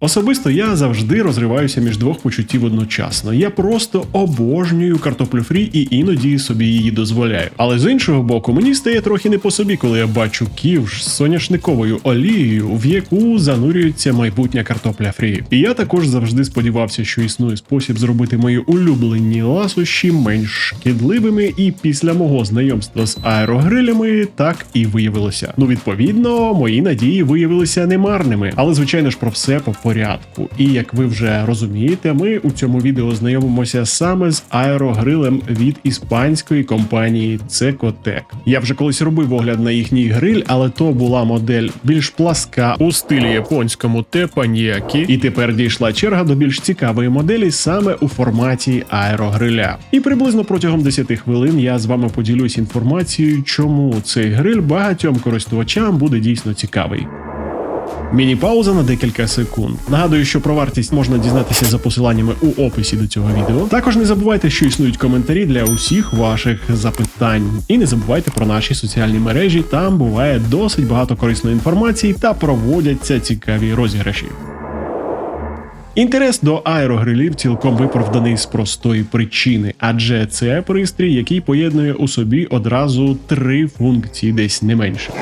Особисто я завжди розриваюся між двох почуттів одночасно. Я просто обожнюю картоплю фрі і іноді собі її дозволяю. Але з іншого боку, мені стає трохи не по собі, коли я бачу ківш з соняшниковою олією, в яку занурюється майбутня картопля фрі. І я також завжди сподівався, що існує спосіб зробити мої улюблені ласощі менш шкідливими, і після мого знайомства з аерогрилями так і виявилося. Ну, відповідно, мої надії виявилися немарними. Але звичайно ж про все по порядку. І як ви вже розумієте, ми у цьому відео знайомимося саме з аерогрилем від іспанської компанії Cecotec. Я вже колись робив огляд на їхній гриль, але то була модель більш пласка у стилі японському тепаніякі. І тепер дійшла черга до більш цікавої моделі саме у форматі аерогриля. І приблизно протягом 10 хвилин я з вами поділюсь інформацією, чому цей гриль багатьом користувачам буде дійсно цікавий. Міні-пауза на декілька секунд. Нагадую, що про вартість можна дізнатися за посиланнями у описі до цього відео. Також не забувайте, що існують коментарі для усіх ваших запитань. І не забувайте про наші соціальні мережі. Там буває досить багато корисної інформації та проводяться цікаві розіграші. Інтерес до аерогрилів цілком виправданий з простої причини, адже це пристрій, який поєднує у собі одразу три функції, десь не менше.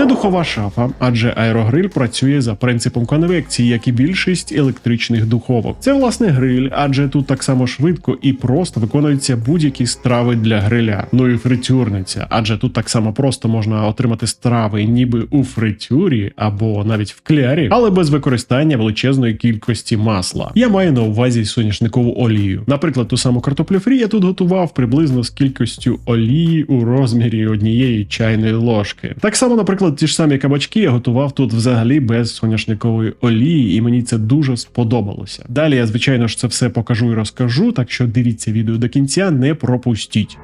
Це духова шафа, адже аерогриль працює за принципом конвекції, як і більшість електричних духовок. Це власне гриль, адже тут так само швидко і просто виконуються будь-які страви для гриля. Ну і фритюрниця, адже тут так само просто можна отримати страви, ніби у фритюрі або навіть в клярі, але без використання величезної кількості масла. Я маю на увазі соняшникову олію. Наприклад, ту саму картоплю фрі я тут готував приблизно з кількістю олії у розмірі однієї чайної ложки. Так само, наприклад, ті ж самі кабачки я готував тут взагалі без соняшникової олії, і мені це дуже сподобалося. Далі я, звичайно ж, це все покажу і розкажу, так що дивіться відео до кінця, не пропустіть.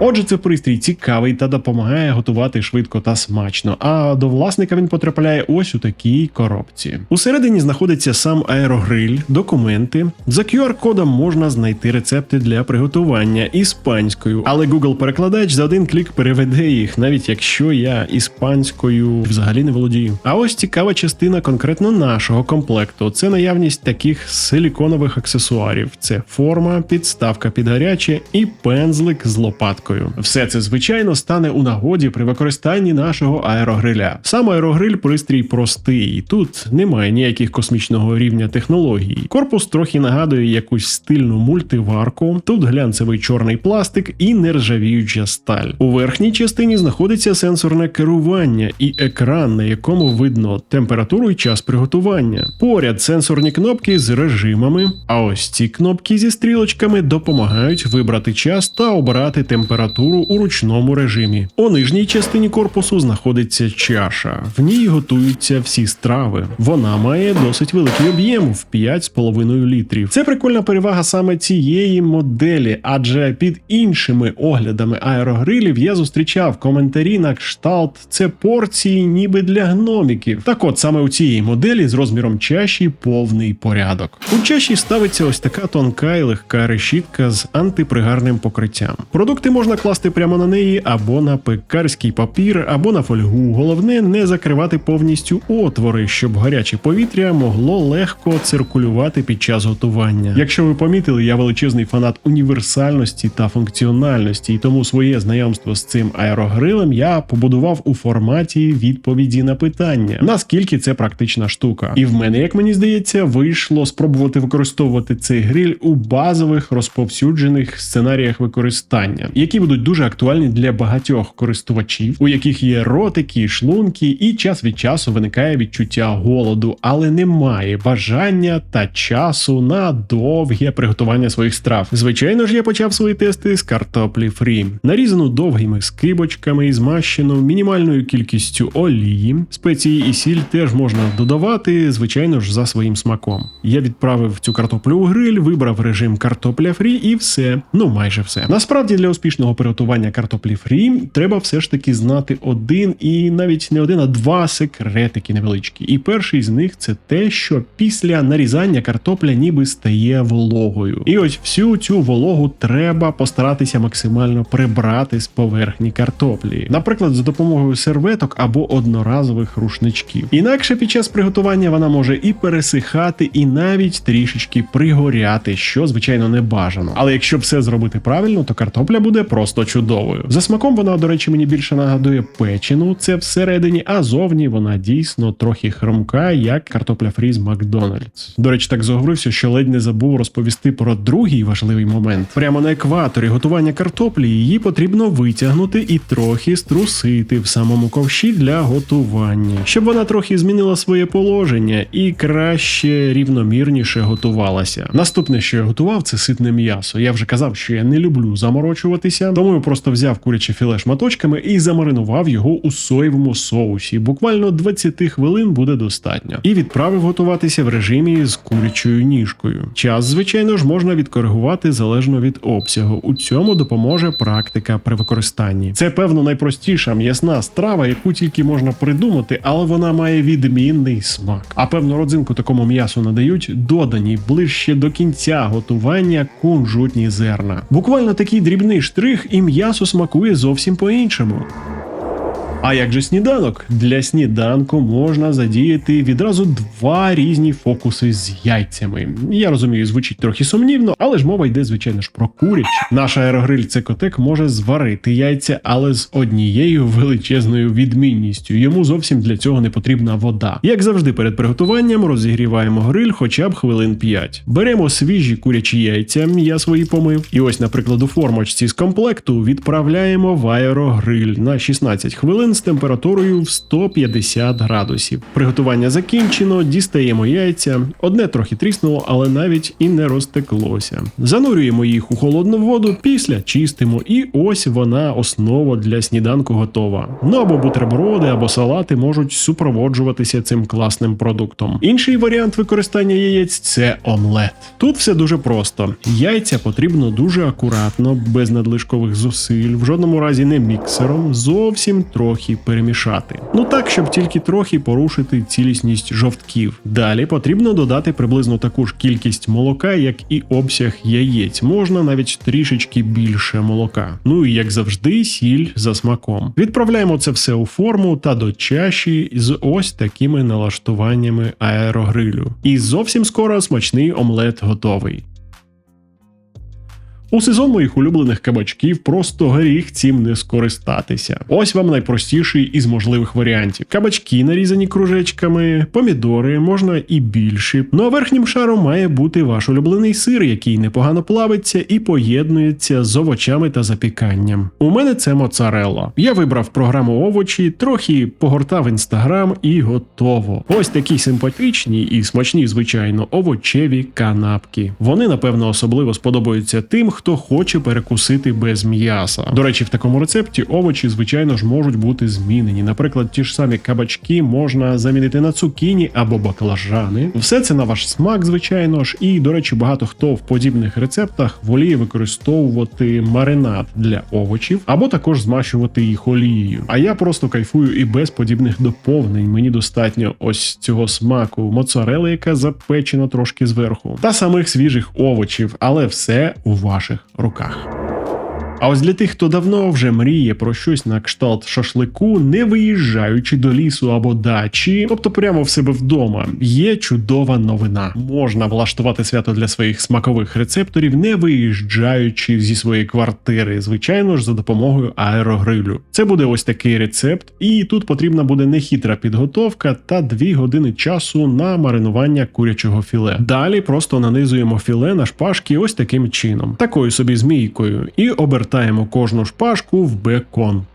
Отже, це пристрій цікавий та допомагає готувати швидко та смачно. А до власника він потрапляє ось у такій коробці. Усередині знаходиться сам аерогриль, документи. За QR-кодом можна знайти рецепти для приготування іспанською, але Google-перекладач за один клік переведе їх, навіть якщо я іспанською взагалі не володію. А ось цікава частина конкретно нашого комплекту це наявність таких силіконових аксесуарів: це форма, підставка під гаряче і пензлик з лопаткою. Все це звичайно стане у нагоді при використанні нашого аерогриля. Сам аерогриль пристрій простий, тут немає ніяких космічного рівня технологій. Корпус трохи нагадує якусь стильну мультиварку. Тут глянцевий чорний пластик і нержавіюча сталь. У верхній частині знаходиться сенсорне керування і екран, на якому видно температуру і час приготування. Поряд сенсорні кнопки з режимами. А ось ці кнопки зі стрілочками допомагають вибрати час та обирати температуру у ручному режимі. У нижній частині корпусу знаходиться чаша. В ній готуються всі страви. Вона має досить великий об'єм в 5,5 літрів. Це прикольна перевага саме цієї моделі, адже під іншими оглядами аерогрилів я зустрічав коментарі на кшталт це порції ніби для гноміків. Так от саме у цій моделі з розміром чаші повний порядок. У чаші ставиться ось така тонка і легка решітка з антипригарним покриттям. Продукти можна класти прямо на неї або на пекарський папір, або на фольгу. Головне не закривати повністю отвори, щоб гаряче повітря могло легко циркулювати під час готування. Якщо ви помітили, я величезний фанат універсальності та функціональності, і тому своє знайомство з цим аерогрилем я побудував у форматі відповіді на питання, наскільки це практична штука. І в мене, як мені здається, вийшло спробувати використовувати цей гриль у базових розповсюджених сценаріях використання, які будуть дуже актуальні для багатьох користувачів, у яких є ротики, шлунки, і час від часу виникає відчуття голоду, але немає бажання та часу на довге приготування своїх страв. Звичайно ж, я почав свої тести з картоплі фрі, нарізану довгими скибочками і змащену мінімальною кількістю олії. Спеції і сіль теж можна додавати, звичайно ж, за своїм смаком. Я відправив цю картоплю у гриль, вибрав режим картопля фрі і все. Ну майже все. Насправді для успішного грамотного приготування картоплі фрі треба все ж таки знати один і навіть не один, а два секретики невеличкі. І перший з них це те, що після нарізання картопля ніби стає вологою. І ось всю цю вологу треба постаратися максимально прибрати з поверхні картоплі, наприклад, за допомогою серветок або одноразових рушничків. Інакше під час приготування вона може і пересихати, і навіть трішечки пригоряти, що звичайно не бажано. Але якщо все зробити правильно, то картопля буде просто чудовою. За смаком вона, до речі, мені більше нагадує печену, це всередині, а зовні вона дійсно трохи хромка, як картопля фрі з Макдональдс. До речі, так заговорився, що ледь не забув розповісти про другий важливий момент. Прямо на екваторі готування картоплі її потрібно витягнути і трохи струсити в самому ковші для готування, щоб вона трохи змінила своє положення і краще рівномірніше готувалася. Наступне, що я готував, це ситне м'ясо. Я вже казав, що я не люблю заморочуватися, тому я просто взяв куряче філе шматочками і замаринував його у соєвому соусі. Буквально 20 хвилин буде достатньо. І відправив готуватися в режимі з курячою ніжкою. Час, звичайно ж, можна відкоригувати залежно від обсягу. У цьому допоможе практика при використанні. Це певно найпростіша м'ясна страва, яку тільки можна придумати, але вона має відмінний смак. А певну родзинку такому м'ясу надають додані ближче до кінця готування кунжутні зерна. Буквально такий дрібний штрих, і м'ясо смакує зовсім по-іншому. А як же сніданок? Для сніданку можна задіяти відразу два різні фокуси з яйцями. Я розумію, звучить трохи сумнівно, але ж мова йде, звичайно ж, про курячі. Наш аерогриль Цекотек може зварити яйця, але з однією величезною відмінністю. Йому зовсім для цього не потрібна вода. Як завжди, перед приготуванням розігріваємо гриль хоча б хвилин 5. Беремо свіжі курячі яйця, я свої помив. І ось, наприклад, у формочці з комплекту відправляємо в аерогриль на 16 хвилин з температурою в 150 градусів. Приготування закінчено, дістаємо яйця. Одне трохи тріснуло, але навіть і не розтеклося. Занурюємо їх у холодну воду, після чистимо, і ось вона основа для сніданку готова. Ну або бутерброди, або салати можуть супроводжуватися цим класним продуктом. Інший варіант використання яєць це омлет. Тут все дуже просто. Яйця потрібно дуже акуратно, без надлишкових зусиль, в жодному разі не міксером, зовсім трохи перемішати. Ну так, щоб тільки трохи порушити цілісність жовтків. Далі потрібно додати приблизно таку ж кількість молока, як і обсяг яєць. Можна навіть трішечки більше молока. Ну і як завжди, сіль за смаком. Відправляємо це все у форму та до чаші з ось такими налаштуваннями аерогрилю. І зовсім скоро смачний омлет готовий. У сезон моїх улюблених кабачків просто гріх цим не скористатися. Ось вам найпростіший із можливих варіантів: кабачки нарізані кружечками, помідори можна і більші. Ну а верхнім шаром має бути ваш улюблений сир, який непогано плавиться і поєднується з овочами та запіканням. У мене це моцарелла. Я вибрав програму овочі, трохи погортав інстаграм і готово. Ось такі симпатичні і смачні, звичайно, овочеві канапки. Вони, напевно, особливо сподобаються тим, хто хоче перекусити без м'яса. До речі, в такому рецепті овочі, звичайно ж, можуть бути змінені. Наприклад, ті ж самі кабачки можна замінити на цукіні або баклажани. Все це на ваш смак, звичайно ж. І, до речі, багато хто в подібних рецептах воліє використовувати маринад для овочів або також змащувати їх олією. А я просто кайфую і без подібних доповнень. Мені достатньо ось цього смаку моцарели, яка запечена трошки зверху, та самих свіжих овочів, але все у ваших руках. А ось для тих, хто давно вже мріє про щось на кшталт шашлику, не виїжджаючи до лісу або дачі, тобто прямо в себе вдома, є чудова новина. Можна влаштувати свято для своїх смакових рецепторів, не виїжджаючи зі своєї квартири, звичайно ж, за допомогою аерогрилю. Це буде ось такий рецепт, і тут потрібна буде нехитра підготовка та 2 години часу на маринування курячого філе. Далі просто нанизуємо філе на шпажки ось таким чином, такою собі змійкою, і обертаємо кожну шпажку в бекон.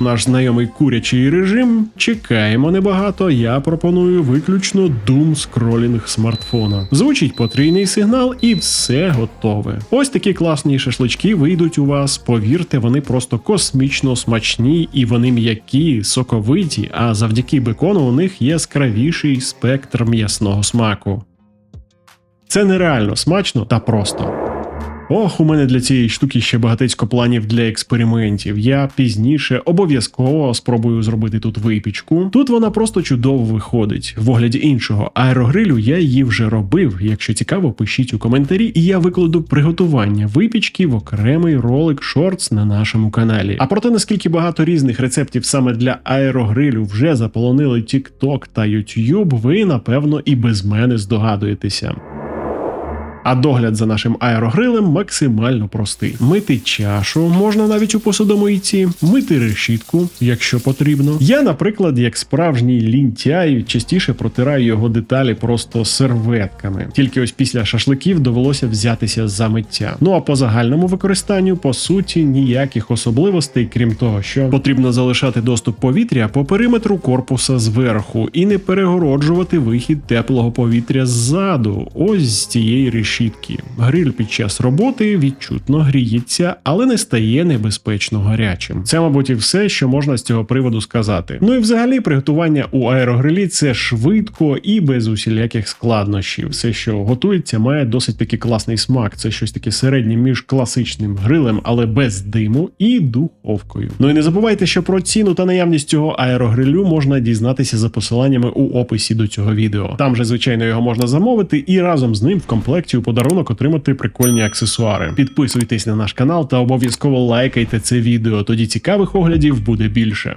Наш знайомий курячий режим. Чекаємо небагато. Я пропоную виключно doom скролінг смартфона. Звучить потрійний сигнал, і все готове. Ось такі класні шашлички вийдуть у вас. Повірте, вони просто космічно смачні і вони м'які, соковиті. А завдяки бекону у них яскравіший спектр м'ясного смаку. Це нереально смачно та просто. Ох, у мене для цієї штуки ще багатецько планів для експериментів. Я пізніше обов'язково спробую зробити тут випічку. Тут вона просто чудово виходить. В огляді іншого аерогрилю я її вже робив. Якщо цікаво, пишіть у коментарі, і я викладу приготування випічки в окремий ролик шортс на нашому каналі. А про те, наскільки багато різних рецептів саме для аерогрилю вже заполонили TikTok та YouTube, ви напевно і без мене здогадуєтеся. А догляд за нашим аерогрилем максимально простий: мити чашу можна навіть у посудомийці, мити решітку, якщо потрібно. Я, наприклад, як справжній лінтяй, частіше протираю його деталі просто серветками. Тільки ось після шашликів довелося взятися за миття. Ну а по загальному використанню, по суті, ніяких особливостей, крім того, що потрібно залишати доступ повітря по периметру корпуса зверху і не перегороджувати вихід теплого повітря ззаду. Ось з цієї решітки. Гриль під час роботи відчутно гріється, але не стає небезпечно гарячим. Це, мабуть, і все, що можна з цього приводу сказати. Ну і взагалі, приготування у аерогрилі це швидко і без усіляких складнощів. Все, що готується, має досить таки класний смак. Це щось таке середнє між класичним грилем, але без диму і духовкою. Ну і не забувайте, що про ціну та наявність цього аерогрилю можна дізнатися за посиланнями у описі до цього відео. Там же, звичайно, його можна замовити і разом з ним в комплекті подарунок отримати прикольні аксесуари. Підписуйтесь на наш канал та обов'язково лайкайте це відео. Тоді цікавих оглядів буде більше.